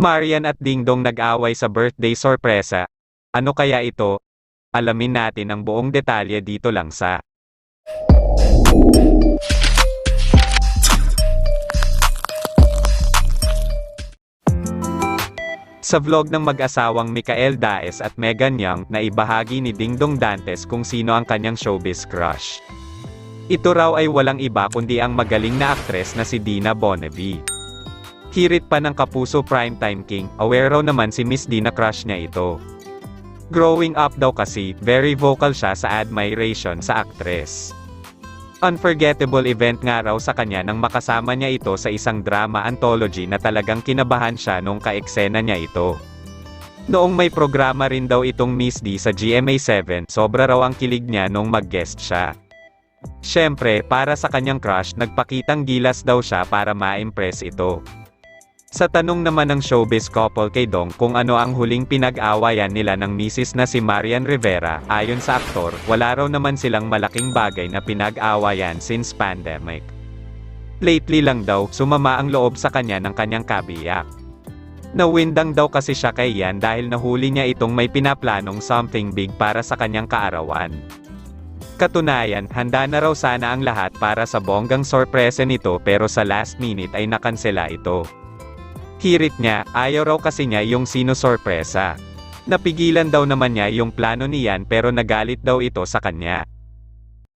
Marian at Dingdong nag-away sa birthday sorpresa. Ano kaya ito? Alamin natin ang buong detalye dito lang sa Sa vlog ng mag-asawang Mikael Daes at Megan Young na ibahagi ni Dingdong Dantes kung sino ang kanyang showbiz crush. Ito raw ay walang iba kundi ang magaling na aktres na si Dina Bonnevie. Hirit pa ng Kapuso Primetime King, aware raw naman si Miss Dina crush niya ito. Growing up daw kasi, very vocal siya sa admiration sa aktres. Unforgettable event nga raw sa kanya nang makasama niya ito sa isang drama anthology na talagang kinabahan siya nung kaeksena niya ito. Noong may programa rin daw itong Miss D sa GMA7, sobra raw ang kilig niya nung mag-guest siya. Siyempre, para sa kanyang crush, nagpakitang gilas daw siya para ma-impress ito. Sa tanong naman ng showbiz couple kay Dong kung ano ang huling pinag-awayan nila ng misis na si Marian Rivera, ayon sa aktor, wala raw naman silang malaking bagay na pinag-awayan since pandemic. Lately lang daw, sumama ang loob sa kanya ng kanyang kabiyak. Nawindang daw kasi siya kay Yan dahil nahuli niya itong may pinaplanong something big para sa kanyang kaarawan. Katunayan, handa na raw sana ang lahat para sa bonggang sorpresa nito pero sa last minute ay nakansela ito. Hirit niya, ayaw raw kasi niya yung sino sorpresa. Napigilan daw naman niya yung plano niyan pero nagalit daw ito sa kanya.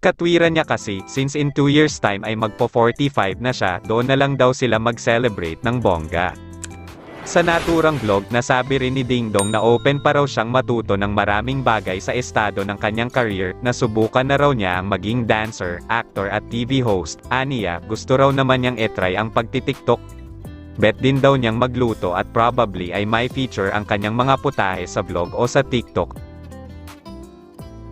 Katwiran niya kasi, since in 2 years time ay magpo 45 na siya, doon na lang daw sila mag-celebrate ng bongga. Sa naturang vlog, nasabi rin ni Dingdong na open pa raw siyang matuto ng maraming bagay sa estado ng kanyang career, na subukan na raw niya ang maging dancer, actor at TV host. Aniya, gusto raw naman niyang etry ang pagtitiktok. Bet din daw niyang magluto at probably ay may feature ang kanyang mga putahe sa vlog o sa TikTok.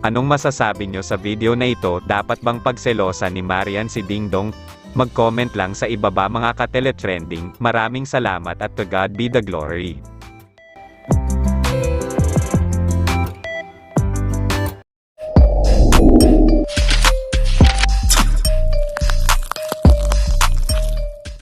Anong masasabi niyo sa video na ito? Dapat bang pagselosa ni Marian si Dingdong? Mag-comment lang sa ibaba mga ka-teletrending. Maraming salamat at to God be the glory.